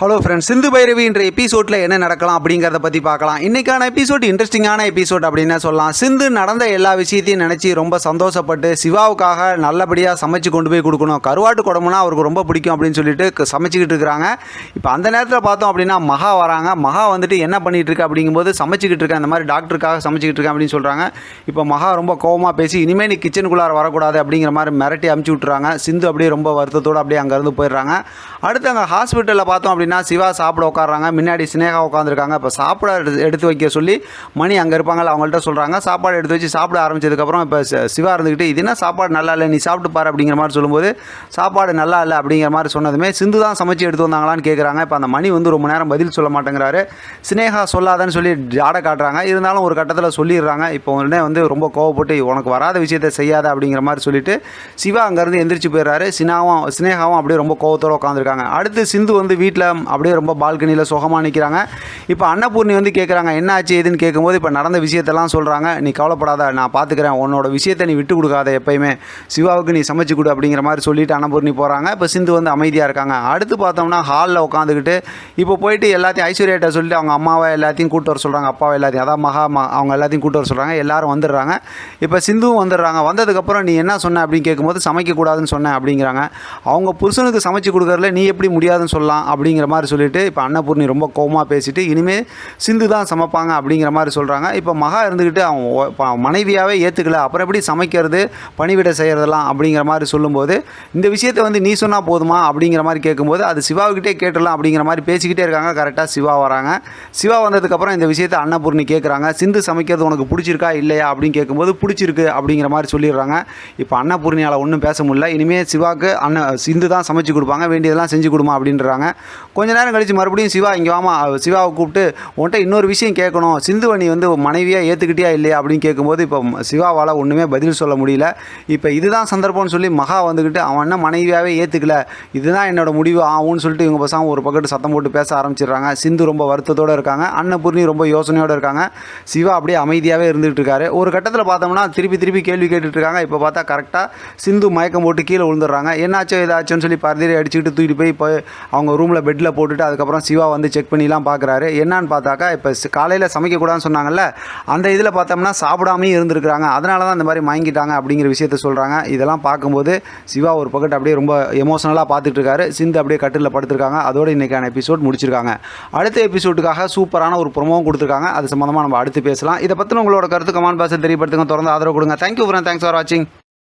Hello friends Sindhu Bhairavi என்ற எபிசோடில் என்ன நடக்கலாம் அப்படிங்கிறத பற்றி பார்க்கலாம். இன்றைக்கான எபிசோட் இன்ட்ரெஸ்டிங்கான எபிசோட் அப்படின்னு சொல்லலாம். சிந்து நடந்த எல்லா விஷயத்தையும் நினச்சி ரொம்ப சந்தோஷப்பட்டு சிவாவுக்காக நல்லபடியாக சமைச்சு கொண்டு போய் கொடுக்கணும். கருவாட்டு குடம்புனா அவருக்கு ரொம்ப பிடிக்கும் அப்படின்னு சொல்லிட்டு சமைச்சிக்கிட்டு இருக்கிறாங்க. இப்போ அந்த நேரத்தில் பார்த்தோம் அப்படின்னா மகா வராங்க. மகா வந்துட்டு என்ன பண்ணிட்டு இருக்கு அப்படிங்கும்போது சமைச்சிக்கிட்டு இருக்கேன் இந்த மாதிரி டாக்டருக்காக சமைச்சிக்கிட்டு இருக்கேன் அப்படின்னு சொல்கிறாங்க இப்போ மகா ரொம்ப கோவமாக பேசி இனிமேல் நீ கிச்சனுக்குள்ளார வரக்கூடாது அப்படிங்கிற மாதிரி மிரட்டி அமுச்சு விட்டுறாங்க. சிந்து அப்படியே ரொம்ப வருத்தத்தோடு அப்படியே அங்கேருந்து போயிடுறாங்க. அடுத்து அங்கே ஹாஸ்பிட்டலில் பார்த்தோம் அப்படின்னா சிவா சாப்பிட உட்காடுறாங்க முன்னாடி சினேகா உட்காந்துருக்காங்க இப்போ சாப்பிட எடுத்து- எடுத்து வைக்க சொல்லி மணி அங்கே இருப்பாங்கல்ல அவங்கள்ட்ட சொல்கிறாங்க சாப்பாடு எடுத்து வச்சு சாப்பிட ஆரம்பிச்சதுக்கப்புறம் இப்போ சிவா இருந்துக்கிட்டு இது என்ன சாப்பாடு நல்லா இல்லை நீ சாப்பிட்டு பாரு அப்படிங்கிற மாதிரி சொல்லும்போது சாப்பாடு நல்லா இல்லை அப்படிங்கிற மாதிரி சொன்னதுமே சிந்து தான் சமைச்சு எடுத்து வந்தாங்களான்னு கேட்குறாங்க இப்போ அந்த மணி வந்து ரொம்ப நேரம் பதில் சொல்ல மாட்டேங்கிறாரு. சினேகா சொல்லாதன்னு சொல்லி ஜாட காட்டுறாங்க. இருந்தாலும் ஒரு கட்டத்தில் சொல்லிடுறாங்க. இப்போ உடனே வந்து ரொம்ப கோவப்பட்டு உனக்கு வராத விஷயத்தை செய்யாத அப்படிங்கிற மாதிரி சொல்லிட்டு சிவா அங்கேருந்து எந்திரிச்சு போயிடுறாரு. சினாவும் சினேகாவும் அப்படியே ரொம்ப கோவத்தோடு உட்காந்துருக்காங்க அடுத்து சிந்து வந்து வீட்டில் அப்படியே ரொம்ப பால்கனியில் சுகமாக நிற்கிறாங்க இப்போ அன்னபூர்ணி வந்து கேட்குறாங்க என்ன ஆச்சு? ஏதுன்னு கேட்கும்போது இப்போ நடந்த விஷயத்தெல்லாம் சொல்கிறாங்க நீ கவலைப்படாத நான் பார்த்துக்கிறேன் உன்னோட விஷயத்தை நீ விட்டு கொடுக்காத எப்பயுமே. சிவாவுக்கு நீ சமைச்சு கொடு அப்படிங்கிற மாதிரி சொல்லிட்டு அன்னபூர்ணி போகிறாங்க இப்போ சிந்து வந்து அமைதியாக இருக்காங்க. அடுத்து பார்த்தோம்னா ஹாலில் உட்காந்துக்கிட்டு இப்போ போயிட்டு எல்லாத்தையும் ஐஸ்வர்யாட்ட சொல்லிட்டு அவங்க அம்மாவை எல்லாத்தையும் கூட்டு வர சொல்கிறாங்க அப்பாவை எல்லாத்தையும். அதான் மகா அவங்க எல்லாத்தையும் கூட்டு வர சொல்கிறாங்க எல்லாரும் வந்துடுறாங்க. இப்போ சிந்துவும் வந்துடுறாங்க. வந்ததுக்கப்புறம் நீ என்ன சொன்ன? அப்படின்னு கேட்கும்போது சமைக்கக்கூடாதுன்னு சொன்னேன் அப்படிங்கிறாங்க. அவங்க புருஷனுக்கு சமைச்சு கொடுக்குறதுல நீ எப்படி முடியாதுன்னு சொல்லலாம் அப்படிங்கிற மாதிரி சொல்லிட்டு இப்போ அன்னபூர்ணி ரொம்ப கோவமாக பேசிட்டு இனிமேல் சிந்து தான் சமைப்பாங்க அப்படிங்கிற மாதிரி சொல்கிறாங்க இப்போ மகா இருந்துக்கிட்டு அவன் மனைவியாகவே ஏற்றுக்கல அப்புறம் எப்படி சமைக்கிறது பணிவிடை செய்கிறதெல்லாம் அப்படிங்கிற மாதிரி சொல்லும்போது இந்த விஷயத்தை வந்து நீ சொன்னால் போதுமா அப்படிங்கிற மாதிரி கேட்கும்போது அது சிவாவுக்கிட்டே கேட்டுடலாம் அப்படிங்கிற மாதிரி பேசிக்கிட்டே இருக்காங்க. கரெக்டாக சிவா வராங்க. சிவா வந்ததுக்கப்புறம் இந்த விஷயத்தை அன்னபூர்ணி கேட்குறாங்க சிந்து சமைக்கிறது உனக்கு பிடிச்சிருக்கா இல்லையா அப்படின்னு கேட்கும்போது பிடிச்சிருக்கு அப்படிங்கிற மாதிரி சொல்லிடுறாங்க. இப்போ அன்னபூர்ணியால் ஒன்றும் பேச முடியல. இனிமேல் சிவாவுக்கு அண்ணன் சிந்து தான் சமைச்சு கொடுப்பாங்க. வேண்டியதெல்லாம் செஞ்சு கொடுமா அப்படின்றாங்க. கொஞ்ச நேரம் கழிச்சு மறுபடியும் சிவா இங்கே வாமா சிவாவை கூப்பிட்டு உன்ட்ட இன்னொரு விஷயம் கேட்கணும். சிந்துவணி வந்து மனைவியாக ஏற்றுக்கிட்டியா இல்லையா? அப்படின்னு கேட்கும்போது இப்போ சிவாவால் ஒன்றுமே பதில் சொல்ல முடியல. இப்போ இதுதான் சந்தர்ப்பம்னு சொல்லி மகா வந்துக்கிட்டு அவன் என்ன மனைவியாகவே ஏற்றுக்கல இதுதான் என்னோட முடிவு ஆகும்னு சொல்லிட்டு இவங்க பசங்க ஒரு பக்கத்து சத்தம் போட்டு பேச ஆரம்பிச்சிடுறாங்க. சிந்து ரொம்ப வருத்தத்தோடு இருக்காங்க. அன்னபூர்ணி ரொம்ப யோசனையோடு இருக்காங்க. சிவா அப்படியே அமைதியாகவே இருந்துகிட்டு இருக்காரு. ஒரு கட்டத்தில் பார்த்தோம்னா திருப்பி திருப்பி கேள்வி கேட்டுட்ருக்காங்க இப்போ பார்த்தா கரெக்டாக சிந்து மயக்கம் போட்டு கீழே விழுந்துடுறாங்க. என்னாச்சோ ஏதாச்சும்னு சொல்லி பரதேரி அடிச்சுக்கிட்டு தூக்கிட்டு போய் இப்போ அவங்க ரூமில் பெட்டில் போட்டுட்டு அதுக்கப்புறம் சிவா வந்து செக் பண்ணிலாம் பார்க்குறாரு. என்னன்னு பார்த்தாக்கா இப்போ காலையில் சமைக்கக்கூடாதுன்னு சொன்னாங்கல்ல அந்த இதில் பார்த்தோம்னா சாப்பிடாமையும் இருந்திருக்கிறாங்க. அதனால தான் இந்த மாதிரி வாங்கிட்டாங்க அப்படிங்கிற விஷயத்த சொல்கிறாங்க இதெல்லாம் பார்க்கும்போது சிவா ஒரு பக்கெட் அப்படியே ரொம்ப எமோஷனலாக பார்த்துட்டு இருக்காரு சிந்து அப்படியே கட்டில் படுத்திருக்காங்க. அதோட இன்னைக்கான எபிசோட் முடிச்சிருக்காங்க. அடுத்த எபிசோடுக்காக சூப்பரான ஒரு ப்ரொமோவும் கொடுத்துருக்காங்க. அது சம்மந்தமாக நம்ம அடுத்து பேசலாம். இதை பற்றின உங்களோட கருத்து கமான் பாசை தெரியப்படுத்துங்க. தொடர்ந்து ஆதரவு கொடுங்க. தேங்க்யூ ஃப்ரெண்ட் தேங்க்ஸ் ஃபார் வாட்சிங்